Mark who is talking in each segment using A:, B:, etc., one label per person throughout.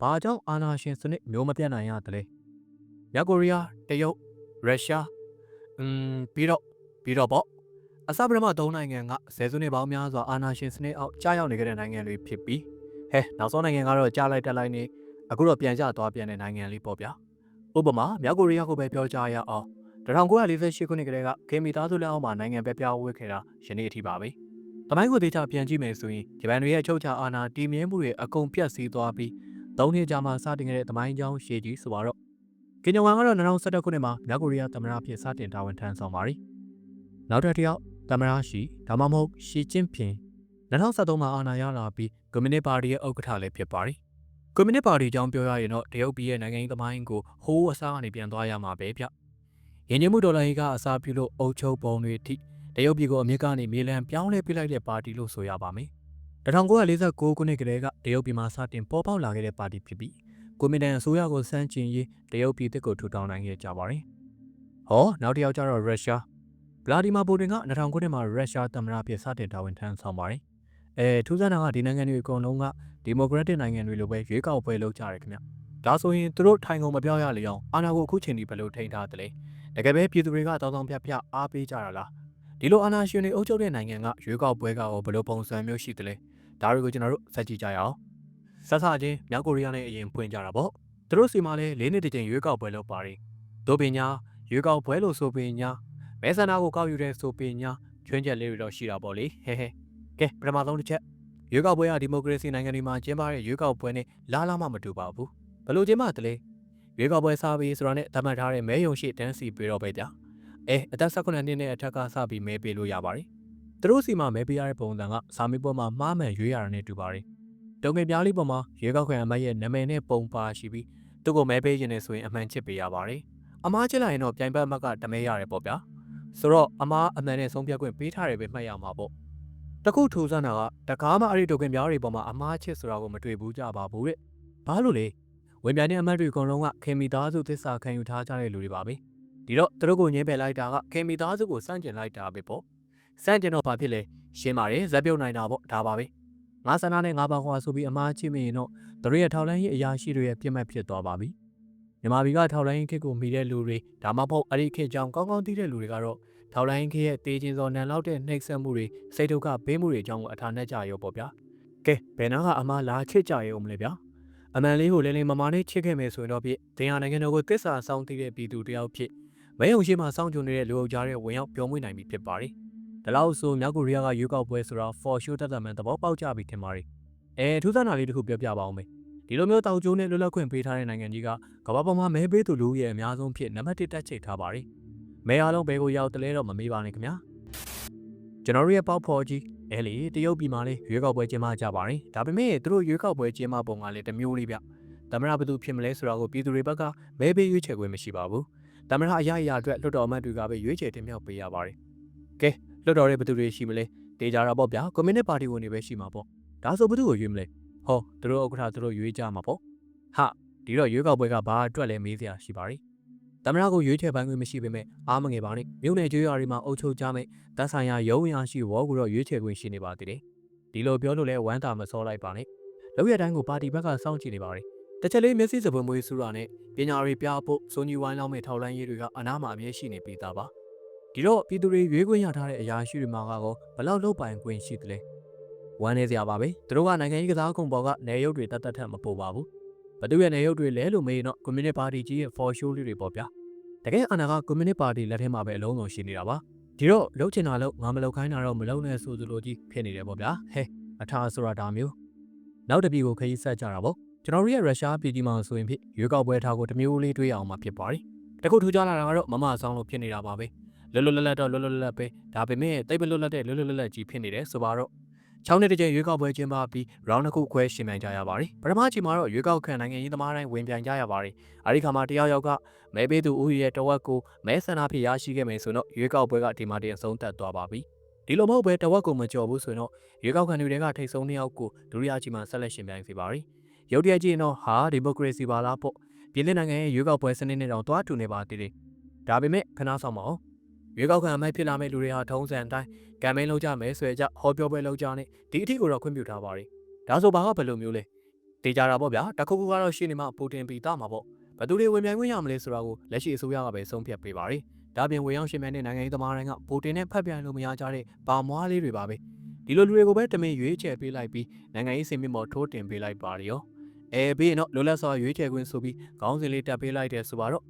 A: ဘာကြောင့်အာဏာရှင်စနစ်မျိုးမပြတ်နိုင်ရသလဲမြောက်ကိုရီးယားတရုတ်ရုရှားอืมပြီးတော့ပြီးတော့ပေါ့အစပရမ၃နိုင်ငံကဆယ်စုနှစ်ပေါင်းများစွာအာဏာရှင်စနစ်အောက်ကြာရောက်နေကြတဲ့နိုင်ငံတွေဖြစ်ပြီးဟဲနောက်ဆုံးနိုင်ငံကတော့ကြာလိုက်တက်လိုက်နေအခုတော့ပြန်ကျသွားပြန်တဲ့နိုင်ငံလေးပေါ့ဗျာဥပမာမြောက်ကိုရီးယားကိုပဲပြောကြရအောင်1948ခုနှစ်ကတည်းကခေမီသားစုလက်အောက်မှာနိုင်ငံပဲပြောင်းဝဲခဲ့တာယနေ့အထိပါပဲ။တမိုင်းကိုဒေတာပြန်ကြည့်မယ်ဆိုရင်ဂျပန်တွေရဲ့အချုပ်ချာအာဏာတည်မြဲမှုတွေအကုန်ပြတ်စည်းသွားပြီး သုံးနှစ်ကြာမှစတင်ခဲ့တဲ့တမိုင်းကြောင်းရှေ့ကြီးဆိုပါတော့ကင်ဂျုံဝမ်ကတော့2011ခုနှစ်မှာမြောက်ကိုရီးယားသမ္မတဖြစ်စတင်တာဝန်ထမ်းဆောင်ပါရီ။နောက်တစ်ယောက်သမ္မတရှိဒါမှမဟုတ်ရှီကျင်းဖျင်2013မှာအာဏာရလာပြီးကွန်မြူနတီပါတီရဲ့ဥက္ကဋ္ဌလည်းဖြစ်ပါရီ။ကွန်မြူနတီပါတီအကြောင်းပြောရရင်တော့တရုတ်ပြည်ရဲ့နိုင်ငံရေးသမိုင်းကိုဟိုးအစားကနေပြန်သွားရမှာပဲဗျ။ရင်းနှီးမှုဒေါ်လာကြီးကအစားပြုလို့အုပ်ချုပ်ပုံတွေထိတရုတ်ပြည်ကိုအမြင့်ကနေမြေလံပြောင်းလဲပြလိုက်တဲ့ပါတီလို့ဆိုရပါမယ်။ 1946ခုနှစ်ကတည်းကတရုတ်ပြည်မှာစတင်ပေါ်ပေါက်လာခဲ့တဲ့ပါတီဖြစ်ပြီးကွန်မြူနတီအစိုးရကိုစန့်ကျင်ရေးတရုတ်ပြည်တစ်ကိုထူထောင်နိုင်ခဲ့ကြပါတယ်။ဟောနောက်တစ်ယောက်ကျတော့ရုရှားဗလာဒီမာပူတင်က2000ခုနှစ်မှာရုရှားသမ္မတဖြစ်စတင်တာဝန်ထမ်းဆောင်ပါတယ်။အဲထူးဆန်းတာကဒီနိုင်ငံတွေအကုန်လုံးကဒီမိုကရက်တစ်နိုင်ငံတွေလိုပဲရွေးကောက်ပွဲလုပ်ကြတယ်ခင်ဗျ။ဒါဆိုရင်သူတို့ထိုင်ကုန်မပြောင်းရလေအောင်အာဏာကိုအခုချိန်ဒီဘယ်လိုထိန်းထားသလဲ။တကယ်ပဲပြည်သူတွေကတောင်းတောင်းပြပြအားပေးကြတာလား။ဒီလိုအာဏာရှင်တွေအုပ်ချုပ်တဲ့နိုင်ငံကရွေးကောက်ပွဲကရောဘယ်လိုပုံစံမျိုးရှိသလဲ။ ဒါတွေကိုကျွန်တော်တို့ဆက်ကြည့်ကြရအောင်။ဆက်ဆချင်းမြောက်ကိုရီးယားနဲ့အရင်ဖွင့်ကြတာပေါ့။သူတို့စီမှာလည်း၄နှစ်တကြိမ်ရွေးကောက်ပွဲလုပ်ပါတယ်။ဒိုပင်ညာရွေးကောက်ပွဲလို့ဆိုပင်ညာမဲဆန္ဒကိုကောက်ယူတဲ့ဆိုပင်ညာချွင်းချက်လေးတွေတော့ရှိတာပေါ့လေဟဲဟဲကဲပထမဆုံးတစ်ချက်ရွေးကောက်ပွဲကဒီမိုကရေစီနိုင်ငံတွေမှာကျင်းပတဲ့ရွေးကောက်ပွဲနဲ့လားလားမှမတူပါဘူးဘလို့ကျင်းပတယ်လဲရွေးကောက်ပွဲစားပြီးဆိုတာနဲ့သတ်မှတ်ထားတဲ့မဲယုံရှိတန်းစီပြီးတော့ပဲကြာအဲအသက်18နှစ်နဲ့အထက်ကစပြီးမဲပေးလို့ရပါတယ် သူတို့စီမှာမဲပေးရတဲ့ပုံစံကစာမေးပွဲမှာမှားမှန်ရွေးရတာနဲ့တူပါတယ်တုံငယ်ပြားလေးပေါ်မှာရွေးကောက်ခံအမတ်ရဲ့နာမည်နဲ့ပုံပါရှိပြီးသူ့ကိုမဲပေးခြင်းနဲ့ဆိုရင်အမှန်ချစ်ပေးရပါတယ်အမားချစ်လိုက်ရင်တော့ပြိုင်ဘက်အမတ်ကတမဲရတယ်ပေါ့ဗျာဆိုတော့အမားအမှန်နဲ့ဆုံးဖြတ်ခွင့်ပေးထားတယ်ပဲမှတ်ရမှာပေါ့တခုထူဆန်းတာကတကားမှအဲ့ဒီတိုကင်ပြားတွေပေါ်မှာအမားချစ်ဆိုတာကိုမတွေ့ဘူးကြပါဘူးတဲ့ဘာလို့လဲဝင်ပြန်တဲ့အမတ်တွေအကုန်လုံးကခင်မီသားစုသစ္စာခံယူထားကြတဲ့လူတွေပါပဲဒီတော့သူတို့ကိုညင်းပယ်လိုက်တာကခင်မီသားစုကိုစန့်ကျင်လိုက်တာပဲပေါ့ စန့်ကျင်တော့ဘာဖြစ်လဲရှင်းပါတယ်ဇက်ပြုတ်နိုင်တာပေါ့ဒါပါပဲငါဆန္ဒနဲ့ငါပါခွာဆိုပြီးအမားချစ်မိရင်တော့သူတို့ရဲ့ထောက်လန်းရေးအရာရှိတွေရဲ့ပြစ်မှတ်ဖြစ်သွားပါပြီမြန်မာပြည်ကထောက်လန်းရေးခစ်ကိုမိတဲ့လူတွေဒါမှမဟုတ်အဲ့ဒီခစ်ကြောင်ကောင်းကောင်းသိတဲ့လူတွေကတော့ထောက်လိုင်းခရဲ့တေးချင်းစောနန်လောက်တဲ့နှိပ်စက်မှုတွေစိတ်ဒုက္ခဘေးမှုတွေအကြောင်းကိုအထာနဲ့ကြရောပေါ့ဗျာကဲဘယ်နာကအမားလာချစ်ကြရောမလဲဗျာအမှန်လေးကိုလည်းလေးမမာနဲ့ချစ်ခဲ့မယ်ဆိုရင်တော့ပြတင်ဟာနိုင်ငံတော်ကိုတစ္ဆာဆောင်သိတဲ့ပြည်သူတယောက်ဖြစ်မဲုံရှိမှစောင့်ကြုံနေတဲ့လူအုပ်ကြားရဲ့ဝင်ရောက်ပြောင်းမွေးနိုင်ပြီဖြစ်ပါတယ် ဒါလို့ဆိုမြောက်ကိုရီးယားကရွေးကောက်ပွဲဆိုတာ for sure တတ်တမှန်သဘောပေါက်ကြပြီထင်ပါတယ်အဲထူးဆန်းတာလေးတစ်ခုပြောပြပါအောင်မေဒီလိုမျိုးတောင်ကျိုးနဲ့လွတ်လပ်ခွင့်ပေးထားတဲ့နိုင်ငံကြီးကကမ္ဘာပေါ်မှာမဲပေးသူလူရဲ့အများဆုံးဖြစ်နံပါတ်1တက်ချိတ်ထားပါတယ်မဲအားလုံးဘယ်ကိုရောက်တလဲတော့မမေးပါနဲ့ခင်ဗျာကျွန်တော်တို့ရဲ့ပေါက်ဖော်ကြီးအဲလေတရုတ်ပြည်မှာလေရွေးကောက်ပွဲကျင်းပကြပါတယ်ဒါပေမဲ့သူတို့ရွေးကောက်ပွဲကျင်းပပုံကလည်းတစ်မျိုးလေးဗျသမရဘသူဖြစ်မလဲဆိုတာကိုပြည်သူတွေဘက်ကမဲပေးရွေးချယ်ခွင့်မရှိပါဘူးသမရအရာအရာအတွက်လွှတ်တော်အမတ်တွေကပဲရွေးချယ်တင်မြှောက်ပေးရပါတယ်ကဲ လွှတ်တော်ရဲ့ဘသူတွေရှိမလဲတေးကြတာပေါ့ဗျာကွန်မြူနတီပါတီဝင်တွေပဲရှိမှာပေါ့ဒါဆိုဘသူကိုရွေးမလဲဟောသူတို့ဥက္ကဋ္ဌသူတို့ရွေးကြမှာပေါ့ဟာဒီတော့ရွေးကောက်ပွဲကဘာအတွက်လဲမေးစရာရှိပါတယ်တမရကိုရွေးချယ်ပိုင်းခွင့်မရှိပေမဲ့အားမငယ်ပါနဲ့မြို့နယ်ကျွေးရွာတွေမှာအုပ်ချုပ်ကြမဲ့တပ်ဆိုင်ရာရုံးရရှိဝေါ်ကိုတော့ရွေးချယ်ခွင့်ရှိနေပါသေးတယ်ဒီလိုပြောလို့လဲဝမ်းသာမစောလိုက်ပါနဲ့လောက်ရတိုင်းကိုပါတီဘက်ကစောင့်ကြည့်နေပါတယ်တချက်လေးမျက်စိစပွင့်မွေးစူးတာနဲ့ပညာရေးပြဖို့ဇွန်ကြီးဝိုင်းလောင်းမဲ့ထောက်လန်းရေးတွေကအနားမှာအမြဲရှိနေပေးတာပါ ဒီတော့ပြည်သူတွေရွေးခွင့်ရထားတဲ့အရာရှိတွေမှာကတော့ဘလောက်လောက်ပိုင်ခွင့်ရှိသလဲဝမ်းနေစရာပါပဲသူတို့ကနိုင်ငံရေးကစားကုန်ပေါ်ကနေရုပ်တွေတတ်တတ်ထက်မပိုပါဘူးဘသူရဲ့နေရုပ်တွေလဲလို့မေးရင်တော့ကွန်မြူနတီပါတီကြီးရဲ့ for show လေးတွေပေါ့ဗျာတကယ်အာဏာကကွန်မြူနတီပါတီလက်ထဲမှာပဲအလုံးစုံရှိနေတာပါဒီတော့လှုပ်ချင်တာလို့ငါမလှုပ်ခိုင်းတာတော့မလှုပ်နဲ့ဆိုသလိုကြီးဖြစ်နေတယ်ပေါ့ဗျာဟဲအထာဆိုတာဒါမျိုးနောက်တစ်ပြည်ကိုခရီးဆက်ကြတာပေါ့ကျွန်တော်တို့ရဲ့ရုရှားပြည်ကြီးမှာဆိုရင်ဖြစ်ရွေးကောက်ပွဲထားကိုတမျိုးလေးတွေးအောင်မှဖြစ်ပါတယ်တခုထူးခြားလာတာကတော့မမဆောင်လို့ဖြစ်နေတာပါပဲ လွတ်လွတ်လပ်လပ်တော့လွတ်လွတ်လပ်လပ်ပဲဒါပေမဲ့တိတ်မလွတ်လပ်တဲ့လွတ်လွတ်လပ်လပ်ကြီးဖြစ်နေတယ်ဆိုပါတော့6နှစ်တကြိမ်ရွေးကောက်ပွဲကျင်းပပြီး round တစ်ခုခွဲရှင်ပြိုင်ကြရပါတယ်ပထမချိန်မှာတော့ရွေးကောက်ခံနိုင်ငံရေးသမားတိုင်းဝင်ပြိုင်ကြရပါတယ်အဲဒီခါမှာတယောက်ယောက်ကမဲပေးသူဦးရဲ့တဝက်ကိုမဲဆန္ဒဖြစ်ရရှိခဲ့မယ်ဆိုတော့ရွေးကောက်ပွဲကဒီမှာတင်အဆုံးသတ်သွားပါပြီဒီလိုမဟုတ်ပဲတဝက်ကိုမကြော်ဘူးဆိုရင်တော့ရွေးကောက်ခံတွေကထိတ်ဆုံးနှစ်ယောက်ကိုဒုတိယချိန်မှာဆက်လက်ရှင်ပြိုင်စီပါရီရုတ်တရက်ကြည့်ရင်တော့ဟာဒီမိုကရေစီပါလားပေါ့ပြည်လည်နိုင်ငံရဲ့ရွေးကောက်ပွဲစနစ်နဲ့တော့တွားတူနေပါသေးတယ်ဒါပေမဲ့ခဏဆောင်ပါအောင် ရွေးကောက်ခံအမိုက်ဖြစ်လာမဲ့လူတွေဟာထုံးစံအတိုင်းကမ်ပိန်းလုပ်ကြမယ်ဆိုရကြဟောပြောပွဲလုပ်ကြနဲ့ဒီအထီကိုတော့ခွင့်ပြုထားပါရီဒါဆိုဘာကဘယ်လိုမျိုးလဲတေချာတာပေါ့ဗျာတခုခုကတော့ရှင်းနေမှပူတင်ပြီးသားမှာပေါ့ဘယ်သူတွေဝင်မြိုင်ခွင့်ရမလဲဆိုတာကိုလက်ရှိအစိုးရကပဲဆုံးဖြတ်ပေးပါရယ်ဒါပြင်ဝင်ရောက်ရှင်မြန်တဲ့နိုင်ငံရေးသမားတိုင်းကပူတင်နဲ့ဖက်ပြိုင်လို့မရကြတဲ့ပါမွားလေးတွေပါပဲဒီလိုလူတွေကိုပဲတမင်ရွေးချယ်ပေးလိုက်ပြီးနိုင်ငံရေးစင်မြင့်ပေါ်ထိုးတင်ပေးလိုက်ပါရောအဲပြီးရင်တော့လိုလက်စွာရွေးချယ်ခွင့်ဆိုပြီးခေါင်းစဉ်လေးတက်ပေးလိုက်တယ်ဆိုပါတော့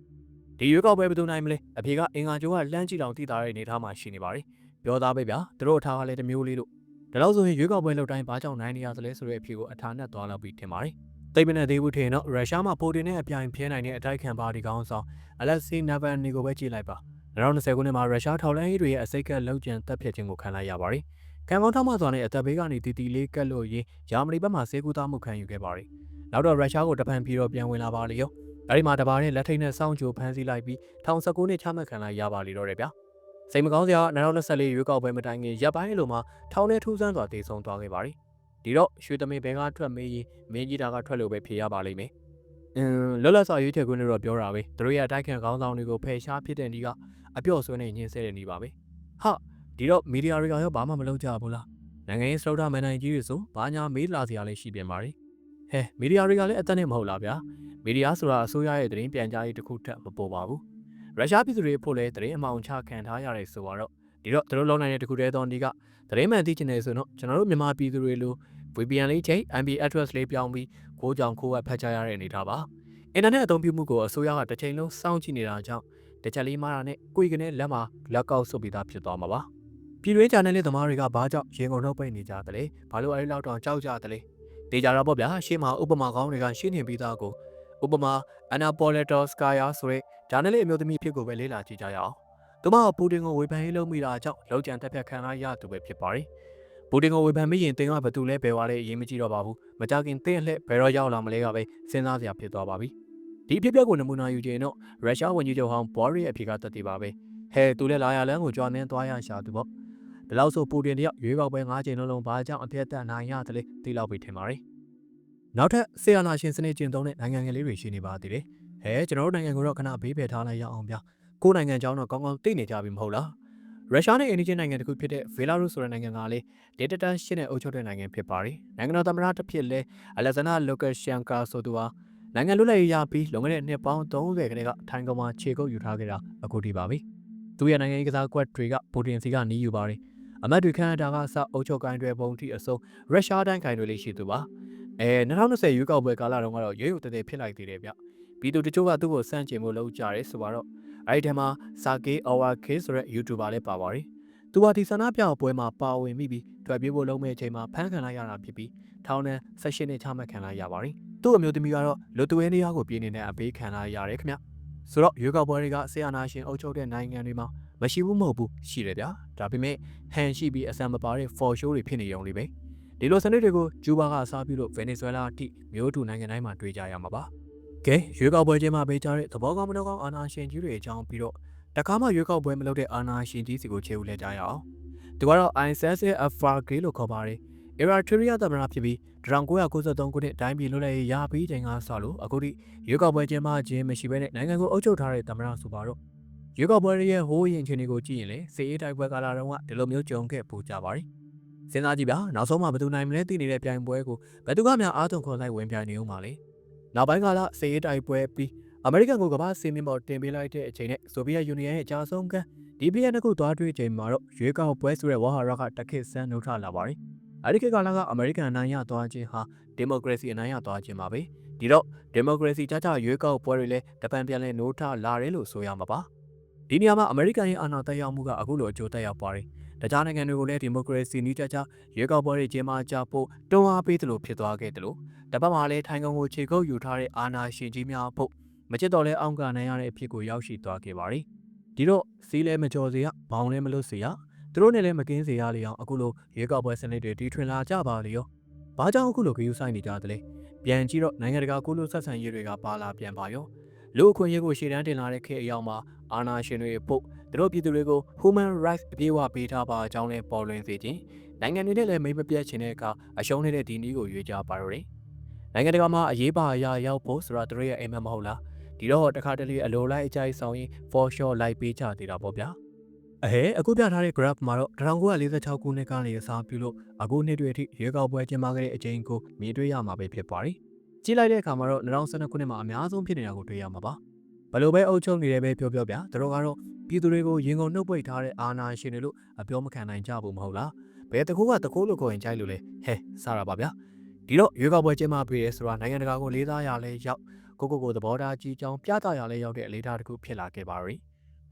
A: ဒီရွေးကောက်ပွဲဘယ်သူနိုင်မလဲအဖေကအင်္ဂါကျိုးကလှမ်းကြည့်တောင်သိတာတဲ့အနေထားမှာရှိနေပါ रे ပြောသားပဲဗျာသူတို့အထားကလည်းတစ်မျိုးလေးလို့ဒါလို့ဆိုရင်ရွေးကောက်ပွဲလုပ်တိုင်းဘာကြောင့်နိုင်နေရသလဲဆိုတဲ့အဖြေကိုအထာနဲ့သွားလောက်ပြီးထင်ပါတယ်သိပ်မနဲ့သေးဘူးထင်တော့ရုရှားမှာပိုတင်နဲ့အပြိုင်ဖျဲနိုင်တဲ့အတိုက်ခံပါတီကောင်းဆောင်အလက်ဆီနာဗန်နီကိုပဲကြည့်လိုက်ပါ2020ခုနှစ်မှာရုရှားထောက်လှမ်းရေးတွေရဲ့အစိတ်ကလုံခြံတပ်ဖြတ်ခြင်းကိုခံလိုက်ရပါတယ်ကံကောင်းထောက်မှစွာနဲ့အသက်ဘေးကနေတီတီလေးကတ်လို့ရင်းဂျာမနီဘက်မှဆေးကူသားမှုခံယူခဲ့ပါတယ်နောက်တော့ရုရှားကိုတပန်ပြီးတော့ပြန်ဝင်လာပါလေရော အဲဒီမှာတပါးနဲ့လက်ထိတ်နဲ့စောင့်ကြိုဖမ်းဆီးလိုက်ပြီး2019နှစ်ချမှတ်ခံလိုက်ရပါလေတော့တယ်ဗျာစိတ်မကောင်းစရာ2024ရွေးကောက်ပွဲမတိုင်ခင်ရပ်ပိုင်းလိုမှာထောင်ထဲထူးဆန်းစွာတည်ဆုံသွားခဲ့ပါတယ်ဒီတော့ရွှေသမီးဘဲကထွက်မေးရင်မင်းကြီးတာကထွက်လို့ပဲဖြေရပါလိမ့်မယ်အင်းလောလောဆာရွေးချယ်ခွင့်လို့တော့ပြောတာပဲသူတို့ရဲ့အတိုက်ခံခေါင်းဆောင်တွေကိုဖယ်ရှားဖြစ်တဲ့ဒီကအပြော့ဆွဲနေညှင်းဆဲတဲ့နေပါပဲဟာဒီတော့မီဒီယာတွေကရောဘာမှမလုပ်ကြဘူးလားနိုင်ငံရေးစတောက်တာမန်နိုင်ကြီးတွေဆိုဘာညာမေးလာစရာလေးရှိပြန်ပါ रे ဟဲမီဒီယာတွေကလည်းအသက်နဲ့မဟုတ်လားဗျာ မီဒီယာဆိုတာအစိုးရရဲ့သတင်းပြန်ကြားရေးတစ်ခုထက်မပေါ်ပါဘူးရုရှားပြည်သူတွေဖို့လည်းသတင်းအမှောင်ချခံထားရတဲ့ဆိုတော့ဒီတော့သူတို့လုံနိုင်တဲ့တစ်ခုတည်းသောဒီကသတင်းမှန်သိချင်တယ်ဆိုတော့ကျွန်တော်တို့မြန်မာပြည်သူတွေလို VPN လေးချိန် IP address လေးပြောင်းပြီးကိုးကြောင်ခိုးဝက်ဖတ်ကြရတဲ့အနေထားပါအင်တာနက်အသုံးပြုမှုကိုအစိုးရကတစ်ချိန်လုံးစောင့်ကြည့်နေတာကြောင့်တစ်ချက်လေးမှားတာနဲ့ကိုယ်ကနေလက်မှာလက်ကောက်ဆုပ်ပြီးသားဖြစ်သွားမှာပါပြည်တွင်း channel လေးသမားတွေကဘာကြောင့်ရင်ကုန်နှုတ်ပိတ်နေကြသလဲဘာလို့အဲဒီလောက်တောင်ကြောက်ကြသလဲတေချာတော့ပေါ့ဗျာရှေ့မှာဥပမာကောင်းတွေကရှင်းနေပြီးသားကို ဥပမာအနာပိုလက်တော်စကာယာဆိုတဲ့ဂျာနယ်လေးအမျိုးသမီးဖြစ်ကိုပဲလေ့လာကြည့်ကြရအောင်သူမကပူတင်ကိုဝေဖန်ရေးလုပ်မိတာကြောင့်လောက်ကျန်တက်ဖြတ်ခံလိုက်ရသူပဲဖြစ်ပါတယ်ပူတင်ကိုဝေဖန်မိရင်တင်ကဘသူလဲဘယ်ဝါလဲအရေးမကြီးတော့ပါဘူးမကြခင်တင်းလှက်ဘယ်တော့ရောက်လာမလဲကပဲစဉ်းစားစရာဖြစ်သွားပါပြီဒီဖြစ်ပျက်ကိုနမူနာယူခြင်းတော့ရုရှားဝန်ကြီးချုပ်ဟောင်းဘော်ရီရဲ့အဖြေကတတ်တည်ပါပဲဟဲသူလည်းလာရလန်းကိုကြွားနှင်းသွားရရှာသူပေါ့ဒီလောက်ဆိုပူတင်တယောက်ရွေးကောက်ပွဲ၅ချိန်လုံးလုံးဘာကြောင့်အပြတ်တက်နိုင်ရတယ်လဲသိလောက်ပြီထင်ပါတယ် နောက်ထပ်ဆီယနာရှင်စနစ်ကျင့်သုံးတဲ့နိုင်ငံငယ်လေးတွေရှိနေပါသေးတယ်ဟဲကျွန်တော်တို့နိုင်ငံကိုတော့ခဏဘေးဖယ်ထားလိုက်ရအောင်ဗျာကိုယ်နိုင်ငံကြောင်းတော့ကောင်းကောင်းသိနေကြပြီမဟုတ်လားရုရှားနဲ့အိန္ဒိယနိုင်ငံတစ်ခုဖြစ်တဲ့ဗေလာရုစ်ဆိုတဲ့နိုင်ငံကလေဒေတာတန်ရှင်းတဲ့အုပ်ချုပ်တဲ့နိုင်ငံဖြစ်ပါတယ်နိုင်ငံတော်သမ္မတတစ်ဖြစ်လဲအလက်ဇန်နာလိုကရှန်ကာဆိုသူဟာနိုင်ငံလွတ်လပ်ရေးရပြီးလွန်ခဲ့တဲ့နှစ်ပေါင်း30ခန်းကထိုင်ကောင်မှာခြေကုပ်ယူထားခဲ့တာအခုထိပါပြီသူရဲ့နိုင်ငံရေးကစားကွက်တွေကပူတင်စီကနီးယူပါတယ်အမတ်တွေခန့်အပ်တာကစအုပ်ချုပ်ကိုင်းတွေပုံထိအစုံရုရှားတိုင်းကိုင်းတွေလေးရှိသူပါ အဲ2020ရွေးကောက်ပွဲကာလတုန်းကတော့ရွေးရုံတည်တည်ဖြစ်လိုက်သေးတယ်ဗျပြည်သူတချို့ကသူ့ကိုစန့်ကျင်မှုလုပ်ကြတယ်ဆိုတော့အဲ့ဒီထဲမှာစာကေအော်ဝါကေဆိုတဲ့ YouTuber လည်းပါပါတယ်သူဟာဒီဆန္ဒပြပွဲမှာပါဝင်မိပြီးထွက်ပြေးဖို့လုံးမဲ့အချိန်မှာဖမ်းခံလိုက်ရတာဖြစ်ပြီးထောင်နဲ့ဆက်ရှင်နဲ့ချမှတ်ခံလိုက်ရပါတယ်သူ့အမျိုးသမီးကတော့လူသွေးနေရကိုပြည်နေတဲ့အပေးခံလိုက်ရတယ်ခင်ဗျဆိုတော့ရွေးကောက်ပွဲတွေကဆီယနာရှင်အုပ်ချုပ်တဲ့နိုင်ငံတွေမှာမရှိဘူးမဟုတ်ဘူးရှိတယ်ဗျာဒါပေမဲ့ဟန်ရှိပြီးအစံမပါတဲ့ for show တွေဖြစ်နေရုံလေးပဲ ဒီလိုစနစ်တွေကိုဂျူဘာကအစားပြုလို့ဗင်နီဇွဲလားအထိမျိုးတူနိုင်ငံတိုင်းမှာတွေ့ကြရမှာပါကဲရွေးကောက်ပွဲချင်းမှာပေးကြတဲ့သဘောကောင်းမနှောကောင်းအာဏာရှင်ကြီးတွေအကြောင်းပြီးတော့တခါမှရွေးကောက်ပွဲမလုပ်တဲ့အာဏာရှင်ကြီးစီကိုခြေဦးလဲကြရအောင်သူကတော့ ISS Afghan လို့ခေါ်ပါတယ် Eritrea သမ္မတဖြစ်ပြီး1993ခုနှစ်တိုင်းပြည်လွတ်လပ်ရေးရပြီးချိန်ကစလို့အခုထိရွေးကောက်ပွဲကျင်းပခြင်းမရှိဘဲနဲ့နိုင်ငံကိုအုပ်ချုပ်ထားတဲ့သမ္မတဆိုပါတော့ရွေးကောက်ပွဲရဲ့ဟိုးရင်ချင်းတွေကိုကြည့်ရင်လေစီအေးတိုက်ပွဲကာလတုန်းကဒီလိုမျိုးကြုံခဲ့ပူကြပါတယ် စဉ်းစားကြည့်ဗျာနောက်ဆုံးမှဘယ်သူနိုင်မလဲသိနေတဲ့ပြိုင်ပွဲကိုဘယ်သူကမှအားသွန်ခွန်လိုက်ဝင်ပြိုင်နေဦးမှာလေနောက်ပိုင်းကလာစီအေးတိုက်ပွဲပြီးအမေရိကန်ကိုကမ္ဘာစင်းမင်းပေါ်တင်ပေးလိုက်တဲ့အချိန်နဲ့ဆိုဗီယက်ယူနီယံရဲ့အကြဆုံးကဒီပြည်နှစ်ခုသွားတွေ့ချိန်မှာတော့ရွေးကောက်ပွဲဆိုတဲ့ဝါဟာရကတခိဆန်းနှုတ်ထလာပါတယ်အဲဒီခေတ်ကလာကအမေရိကန်အနိုင်ရသွားခြင်းဟာဒီမိုကရေစီအနိုင်ရသွားခြင်းပါပဲဒီတော့ဒီမိုကရေစီကြကြရွေးကောက်ပွဲတွေလည်းတပန်ပြန်လဲနှုတ်ထလာတယ်လို့ဆိုရမှာပါဒီနေရာမှာအမေရိကန်ရဲ့အာဏာတက်ရောက်မှုကအခုလိုအကျိုးတက်ရောက်ပါတယ်။ တခြားနိုင်ငံတွေကိုလည်းဒီမိုကရေစီနည်းကျကျရွေးကောက်ပွဲတွေကျင်းပကြဖို့တွန်းအားပေးသလိုဖြစ်သွားခဲ့တယ်လို့တပတ်မှာလည်းထိုင်ကုန်ကိုခြေကုပ်ယူထားတဲ့အာဏာရှင်ကြီးများဖို့မချစ်တော်လဲအောင့်ကနိုင်ရတဲ့အဖြစ်ကိုရောက်ရှိသွားခဲ့ပါတယ်။ဒီတော့စီးလဲမကြော်စေရဘောင်လဲမလို့စေရသူတို့နဲ့လည်းမကင်းစေရလေအောင်အခုလိုရွေးကောက်ပွဲစနစ်တွေတီထွင်လာကြပါလေရော။ဘာကြောင့်အခုလိုဂရုစိုက်နေကြသလဲ။ပြန်ကြည့်တော့နိုင်ငံတကာကုလိုဆက်ဆံရေးတွေကပါလာပြန်ပါရော။ လူအခွင့်အရေးကိုရှေ့တန်းတင်လာတဲ့ခေတ်အရောက်မှာအာဏာရှင်တွေပုတ်သူတို့ပြည်သူတွေကို human rights အပြည့်အဝပေးထားပါအကြောင်းလဲပေါ်လွင်စေခြင်းနိုင်ငံတွေနဲ့လည်းမိမပြတ်ခြင်းတဲ့အခါအရှုံးနေတဲ့ဒီနည်းကိုရွေးကြပါတော့တယ်နိုင်ငံတကာမှာအရေးပါအရာရောက်ဖို့ဆိုတာသူတို့ရဲ့အိမ်မက်မဟုတ်လားဒီတော့တခါတလေအလိုလိုက်အကြိုက်ဆောင်ရင် for sure လိုက်ပေးကြသေးတာပေါ့ဗျာအဟဲအခုပြထားတဲ့ graph မှာတော့1946ခုနှစ်ကနေအစားပြုလို့အခုနှစ်တွေအထိရေကောက်ပွဲကျင်းပခဲ့တဲ့အချိန်ကိုမြင်တွေ့ရမှာပဲဖြစ်ပါတယ် ကြည့်လိုက်တဲ့အခါမှာတော့2012ခုနှစ်မှာအများဆုံးဖြစ်နေတာကိုတွေ့ရမှာပါဘယ်လိုပဲအုပ်ချုပ်နေတယ်ပဲပြောပြောပြသူတို့ကတော့ပြည်သူတွေကိုရင်ကုန်နှုတ်ပိတ်ထားတဲ့အာဏာရှင်တွေလို့အပြောမခံနိုင်ကြဘူးမဟုတ်လားဘယ်တကူကတကူလို့ကိုရင်ကြိုက်လို့လဲဟဲစတာပါဗျာဒီတော့ရွေးကောက်ပွဲကျင်းပပေးရဲဆိုတာနိုင်ငံတကာကိုလေးစားရလဲရောက်ကိုကိုကိုသဘောထားကြီးကြောင်းပြသရလဲရောက်တဲ့အလေးထားတစ်ခုဖြစ်လာခဲ့ပါရီ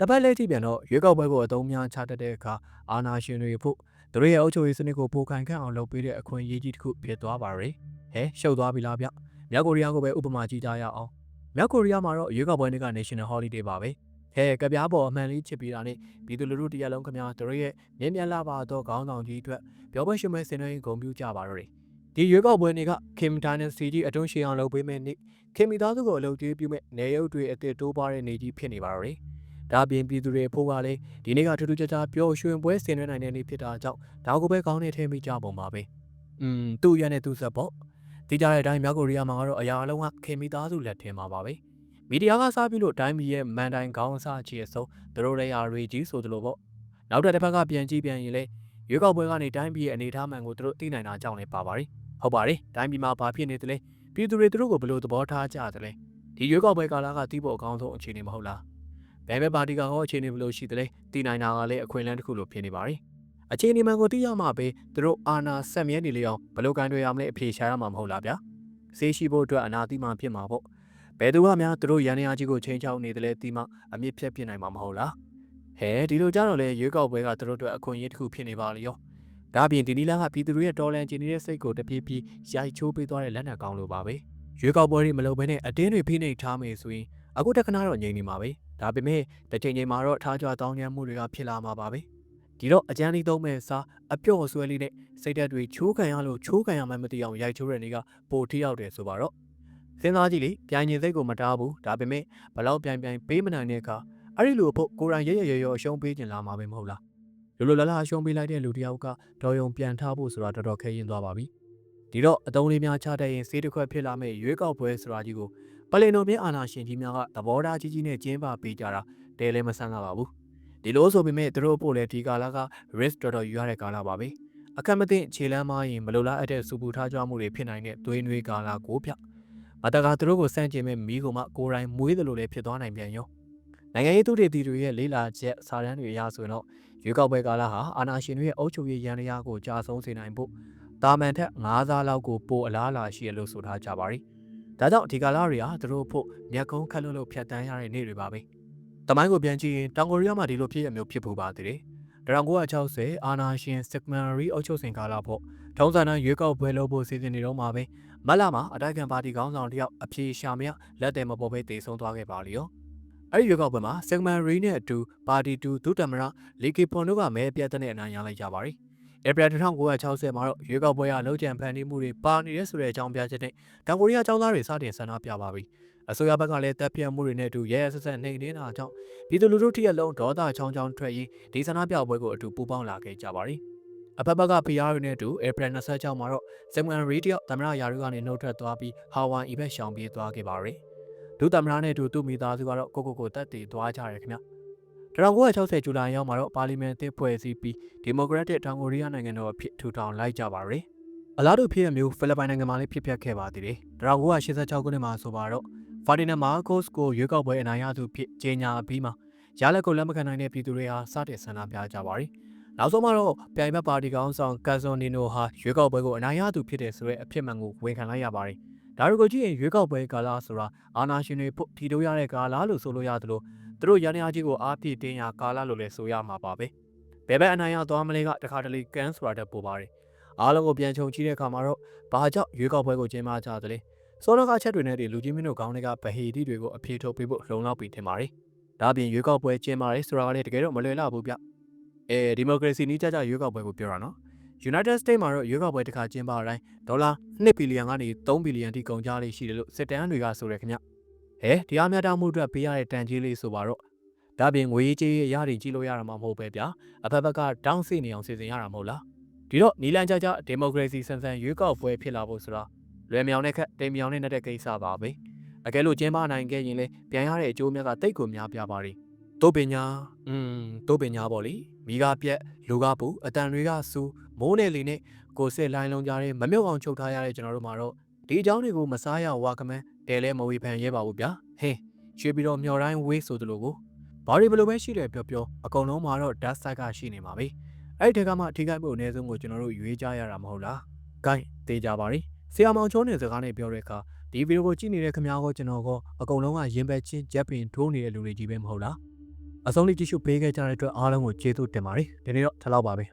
A: တပတ်လဲကြည့်ပြန်တော့ရွေးကောက်ပွဲကိုအသုံးများချတတ်တဲ့အခါအာဏာရှင်တွေဖို့သူတို့ရဲ့အုပ်ချုပ်ရေးစနစ်ကိုပိုခိုင်ခန့်အောင်လုပ်ပေးတဲ့အခွင့်အရေးကြီးတစ်ခုဖြစ်သွားပါရီဟဲရှုပ်သွားပြီလားဗျ မြောက်ကိုရီးယားကိုပဲဥပမာကြည့်ကြရအောင်မြောက်ကိုရီးယားမှာတော့ရွေးကောက်ပွဲနေ့က National Holiday ပါပဲဟဲကပြားပေါ်အမှန်လေးချစ်ပြီးတာနဲ့ပြည်သူလူထုတရက်လုံးခင်ဗျာတို့ရဲ့မြင်းမြလာပါတော့ခေါင်းဆောင်ကြီးအတွက်ပြောပွဲရှင်မဲဆင်နွှဲဂုံပြူကြပါတော့တယ်ဒီရွေးကောက်ပွဲနေ့ကခင်ဒါနစီကြီးအတွန်းရှင်အောင်လုပ်ပေးမဲ့နေ့ခင်မီသားစုကိုအလုပ်ကြီးပြုမဲ့နေရုပ်တွေအစ်စ်တိုးပွားတဲ့နေ့ကြီးဖြစ်နေပါတော့တယ်ဒါပြင်ပြည်သူတွေဖို့ကလည်းဒီနေ့ကထူးထူးခြားခြားပျော်ရွှင်ပွဲဆင်နွှဲနိုင်တဲ့နေ့ဖြစ်တာကြောင့်ဒါကိုပဲကောင်းနေထည့်မိကြပုံပါပဲ။อืมသူ့ရနဲ့သူ့ဆက်ပေါ့။ ဒီကြတဲ့အတိုင်းမြောက်ကိုရီးယားမှာကတော့အရာအလုံးကခင်မီသားစုလက်ထင်မှာပါပဲ။မီဒီယာကစားပြီးလို့တိုင်းပြည်ရဲ့မန်တိုင်ခေါင်းစားချီအစုံသူတို့လည်းရာတွေကြီးဆိုသလိုပေါ့။နောက်တစ်တစ်ဖက်ကပြန်ကြည့်ပြန်ရင်လေရွေးကောက်ပွဲကနေတိုင်းပြည်ရဲ့အနေအထားမှန်ကိုသူတို့သိနိုင်တာကြောင့်လည်းပါပါရီ။ဟုတ်ပါတယ်။တိုင်းပြည်မှာဘာဖြစ်နေသလဲ။ပြည်သူတွေသူတို့ကိုဘယ်လိုသဘောထားကြသလဲ။ဒီရွေးကောက်ပွဲကာလကတီးဖို့အကောင်းဆုံးအခြေအနေမဟုတ်လား။ဘယ်ဘက်ပါတီကဟောအခြေအနေဘယ်လိုရှိသလဲတည်နိုင်တာကလည်းအခွင့်အလမ်းတစ်ခုလိုဖြစ်နေပါ रे အခြေအနေမှန်ကိုသိရမှပဲသူတို့အာဏာဆက်မြဲနေလေအောင်ဘယ်လိုကန်တွေရမလဲအဖြေရှာရမှာမဟုတ်လားဗျာဆေးရှိဖို့အတွက်အနာတိမှဖြစ်မှာပေါ့ဘယ်သူကများသူတို့ရန်ရာကြီးကိုချိန်ချောက်နေတယ်လဲဒီမှအမြင့်ဖြတ်ဖြစ်နိုင်မှာမဟုတ်လားဟဲဒီလိုကြတော့လေရွေးကောက်ပွဲကသူတို့အတွက်အခွင့်အရေးတစ်ခုဖြစ်နေပါလေရောဒါပြင်ဒီနီလာကပြည်သူတွေရဲ့တော်လန်ကျင်နေတဲ့စိတ်ကိုတပြေးပြေးရိုက်ချိုးပေးသွားတဲ့လက်နက်ကောင်းလိုပါပဲရွေးကောက်ပွဲတွေမလုပ်ဘဲနဲ့အတင်းတွေဖိနှိပ်ထားမယ်ဆိုရင်အခုတခဏတော့ငြိမ်နေမှာပဲဒါပေမဲ့တစ်ချိန်ချိန်မှာတော့ထားကြတောင်းကျမ်းမှုတွေကဖြစ်လာမှာပါပဲ ဒီတော့အကြမ်းလေးသုံးမဲ့စားအပြော့ဆွဲလေးနဲ့စိတ်ဓာတ်တွေချိုးခံရလို့ချိုးခံရမှမသိအောင်ရိုက်ချိုးတဲ့နေ့ကပိုထိရောက်တယ်ဆိုပါတော့စဉ်းစားကြည့်လေပြိုင်ကျင်စိတ်ကိုမတားဘူးဒါပေမဲ့ဘလောက်ပြိုင်ပြိုင်ပေးမနိုင်တဲ့အခါအဲ့ဒီလိုအဖို့ကိုရိုင်းရရရရအရှုံးပေးကျင်လာမှာပဲမဟုတ်လားလိုလိုလလအရှုံးပေးလိုက်တဲ့လူတယောက်ကဒေါ်ယုံပြန်ထားဖို့ဆိုတာတော်တော်ခဲရင်သွားပါပြီဒီတော့အတုံးလေးများချတတ်ရင်စေးတစ်ခွက်ဖြစ်လာမဲ့ရွေးကောက်ပွဲဆိုတာကြီးကိုပလင်တော်မြအာနာရှင်ကြီးများကသဘောထားကြီးကြီးနဲ့ကျင်းပပေးကြတာတဲလဲမဆန်းလာပါဘူး ဒီလိုဆိုပေမဲ့သူတို့ပို့လဲဒီကာလက risk တော်တော်ယူရတဲ့ကာလပါပဲအခက်မသိခြေလမ်းမရင်မလိုလားအပ်တဲ့စူပူထားကြမှုတွေဖြစ်နိုင်တဲ့သွေးနွေးကာလကိုပြမတကာသူတို့ကိုစန့်ကျင်မဲ့မိကိုမှကိုယ်တိုင်မွေးတယ်လို့လည်းဖြစ်သွားနိုင်ပြန်ရောနိုင်ငံရေးသူတွေတီတွေရဲ့လေးလာချက်စာတမ်းတွေအရဆိုရင်တော့ရွေးကောက်ပွဲကာလဟာအာဏာရှင်တွေရဲ့အုပ်ချုပ်ရေးရန်ရာကိုကြာဆုံးစေနိုင်ဖို့တာမန်ထက်၅စားလောက်ကိုပိုအလားအလာရှိရလို့ဆိုထားကြပါရီဒါကြောင့်ဒီကာလတွေဟာသူတို့ဖို့မျက်ကုန်းခတ်လို့လို့ဖြတ်တန်းရတဲ့နေ့တွေပါပဲ။ တမိုင်းကိုပြန်ကြည့်ရင်တောင်ကိုရီးယားမှာဒီလိုဖြစ်ရမျိုးဖြစ်ဖို့ပါသေးတယ်။1960အာနာရှင်စစ်မန်ရီအုပ်ချုပ်စဉ်ကာလပေါ့ထုံးစံတိုင်းရွေးကောက်ပွဲလုပ်ဖို့စီစဉ်နေတော့မှာပဲမလမှာအတိုက်ခံပါတီခေါင်းဆောင်တယောက်အပြေရှာမရလက်တယ်မပေါ်ပဲတည်ဆုံသွားခဲ့ပါလိရော။အဲဒီရွေးကောက်ပွဲမှာစစ်မန်ရီနဲ့အတူပါတီတူဒုတမရလီကီပွန်တို့ကမဲပြတ်တဲ့အနိုင်ရလိုက်ကြပါရီ။ဧပြီ1960မှာတော့ရွေးကောက်ပွဲရလှုပ်ကြံဖန်တီးမှုတွေပါနေတဲ့ဆိုတဲ့အကြောင်းပြချက်နဲ့တောင်ကိုရီးယားចောင်းသားတွေစတင်ဆန္ဒပြပါပြီ။ အစိုးရဘက်ကလည်းတပ်ဖြတ်မှုတွေနဲ့အတူရဲရဲဆက်ဆက်နှိမ်နေတာကြောင့်ပြည်သူလူထုထိရလုံးဒေါသချောင်းချောင်းထွက်ရေးဒီဆန္ဒပြပွဲကိုအတူပူးပေါင်းလာခဲ့ကြပါရီ။အဖက်ဘက်က PR တွေနဲ့အတူဧပြီ26မှာတော့စင်မန်ရီတယောက်သမရယာရုကနေနှုတ်ထွက်သွားပြီးဟာဝိုင်အီဘက်ရှောင်ပြေးသွားခဲ့ပါရီ။ဒုသမရနဲ့အတူသူ့မိသားစုကတော့ကိုကိုကိုတက်တည်သွားကြတယ်ခင်ဗျ။1960ဇူလိုင်ရောက်မှာတော့ပါလီမန်တစ်ဖွဲ့စည်းပြီးဒီမိုကရက်တစ်တောင်ကိုရီးယားနိုင်ငံတော်အဖြစ်ထူထောင်လိုက်ကြပါရယ်အလားတူဖြစ်ရမျိုးဖိလစ်ပိုင်နိုင်ငံမှာလည်းဖြစ်ပျက်ခဲ့ပါသေးတယ်1986ခုနှစ်မှာဆိုပါတော့ ဖာဒီနန်မာကိုစ်ကိုရွေးကောက်ပွဲအနိုင်ရသူဖြစ်ကြေညာပြီးမှရလက်ကိုလက်မခံနိုင်တဲ့ပြည်သူတွေဟာစတင်ဆန္ဒပြကြပါရယ်နောက်ဆုံးမှာတော့ပြိုင်ဘက်ပါတီကောင်ဆောင်ကာဇွန်နီနိုဟာရွေးကောက်ပွဲကိုအနိုင်ရသူဖြစ်တဲ့ဆိုတဲ့အဖြစ်မှန်ကိုဝန်ခံလိုက်ရပါတယ်ဒါတို့ကိုကြည့်ရင်ရွေးကောက်ပွဲကာလဆိုတာအာနာရှင်တွေဖို့ထီတိုးရတဲ့ကာလလို့ဆိုလို့ရသလိုသူတို့ရန်ရာကြီးကိုအားပြည့်တင်းရာကာလလို့လည်းဆိုရမှာပါပဲဘယ်ဘက်အနိုင်ရသွားမလဲကတခါတလေကန်ဆိုတာတက်ပို့ပါတယ်အားလုံးကိုပြန်ချုံကြည့်တဲ့အခါမှာတော့ဘာကြောင့်ရွေးကောက်ပွဲကိုကျင်းပကြသလဲ စောနကချက်တွေနဲ့ဒီလူကြီးမင်းတို့ခေါင်းတွေကဗဟီတိတွေကိုအပြေထုတ်ပေးဖို့လုံလောက်ပြီးထင်ပါတယ်ဒါပြင်ရွေးကောက်ပွဲကျင်းပရဲဆိုတာကလည်းတကယ်တော့မလွယ်လောက်ဘူးဗျအဲဒီမိုကရေစီနည်းကြကြရွေးကောက်ပွဲကိုပြောတာနော် United States မှာတော့ရွေးကောက်ပွဲတစ်ခါကျင်းပတိုင်းဒေါ်လာ2ဘီလီယံကနေ3ဘီလီယံထိကုန်ကြလေရှိတယ်လို့စစ်တမ်းတွေကဆိုရခင်ဗျဟဲဒီအားများတောင်မှုအတွက်ပေးရတဲ့တန်ကြီးလေးဆိုပါတော့ဒါပြင်ငွေရေးကြေးရတွေကြီးလို့ရတာမှမဟုတ်ပဲဗျာအဖက်ဖက်ကတောင်းစီနေအောင်စီစဉ်ရတာမဟုတ်လားဒီတော့နီလန်ကြကြဒီမိုကရေစီဆန်ဆန်ရွေးကောက်ပွဲဖြစ်လာဖို့ဆိုတာ လွယ်မြောင်တဲ့ခက်တိမ်မြောင်တဲ့တဲ့ကိစ္စပါပဲအကယ်လို့ကျင်းပနိုင်ခဲ့ရင်လေပြန်ရတဲ့အကျိုးမြတ်ကတိတ်ကိုများပြပါလိတိုးပညာอืมတိုးပညာပေါ့လေမိကပြက်လူကပူအတန်တွေကစူးမိုးနဲ့လေနဲ့ကိုစစ်လိုင်းလုံးကြတဲ့မမြုပ်အောင်ချုပ်ထားရတဲ့ကျွန်တော်တို့မှာတော့ဒီအကြောင်းတွေကိုမစားရဝါကမန်းတဲလဲမဝေဖန်ရဲပါဘူးဗျာဟင်းရွှေပြီးတော့မျော်တိုင်းဝေးဆိုသလိုကိုဘာတွေဘယ်လိုပဲရှိတယ်ပြောပြောအကုန်လုံးမှာတော့ dust side ကရှိနေမှာပဲအဲ့ဒီထက်ကမှအထီးကိုက်ဖို့အနည်းဆုံးကိုကျွန်တော်တို့ရွေးကြရတာမဟုတ်လား gain သေးကြပါလိ ဆရာမောင်ချောနေစကားနဲ့ပြောတဲ့အခါဒီဗီဒီယိုကိုကြည့်နေတဲ့ခင်ဗျားကကျွန်တော်ကအကုန်လုံးကရင်ပဲချင်းဂျက်ပင်ထိုးနေတဲ့လူတွေကြီးပဲမဟုတ်လားအဆုံးလေးကြည့်ရှုပေးခဲ့ကြတဲ့အတွက်အားလုံးကိုကျေးဇူးတင်ပါတယ်ဒီနေ့တော့ထလောက်ပါပဲ